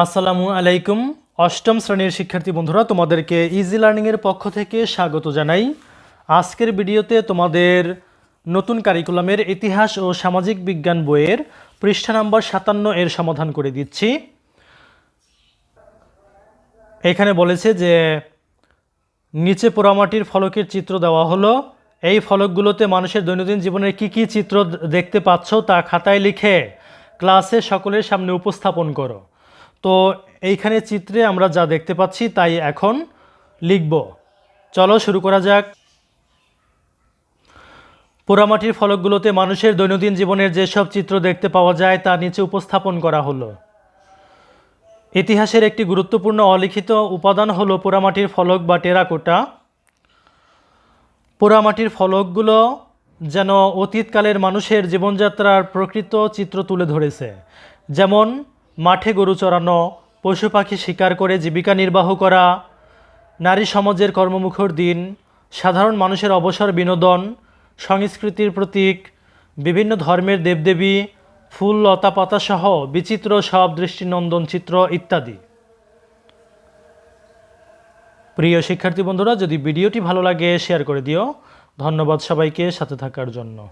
আসসালামু আলাইকুম। অষ্টম শ্রেণির শিক্ষার্থী বন্ধুরা, তোমাদেরকে ইজি লার্নিংয়ের পক্ষ থেকে স্বাগত জানাই। আজকের ভিডিওতে তোমাদের নতুন কারিকুলামের ইতিহাস ও সামাজিক বিজ্ঞান বইয়ের পৃষ্ঠা নম্বর সাতান্ন এর সমাধান করে দিচ্ছি। এখানে বলেছে যে, নিচে পোড়ামাটির ফলকের চিত্র দেওয়া হলো। এই ফলকগুলোতে মানুষের দৈনন্দিন জীবনের কি কি চিত্র দেখতে পাচ্ছ তা খাতায় লিখে ক্লাসে সকলের সামনে উপস্থাপন করো। তো এইখানে চিত্রে আমরা যা দেখতে পাচ্ছি তাই এখন লিখব। চলো শুরু করা যাক। পোড়ামাটির ফলকগুলোতে মানুষের দৈনন্দিন জীবনের যেসব চিত্র দেখতে পাওয়া যায় তা নিচে উপস্থাপন করা হলো। ইতিহাসের একটি গুরুত্বপূর্ণ অলিখিত উপাদান হলো পোড়ামাটির ফলক বা টেরাকোটা। পোড়ামাটির ফলকগুলো যেন অতীতকালের মানুষের জীবনযাত্রার প্রকৃত চিত্র তুলে ধরেছে। যেমন মাঠে গরু চড়ানো, পশু পাখি শিকার করে জীবিকা নির্বাহ করা, নারী সমাজের কর্মমুখর দিন, সাধারণ মানুষের অবসর বিনোদন, সংস্কৃতির প্রতীক, বিভিন্ন ধর্মের দেবদেবী, ফুল লতা পাতা সহ বিচিত্র সব দৃষ্টিনন্দন চিত্র ইত্যাদি। প্রিয় শিক্ষার্থী বন্ধুরা, যদি ভিডিওটি ভালো লাগে শেয়ার করে দিও। ধন্যবাদ সবাইকে সাথে থাকার জন্য।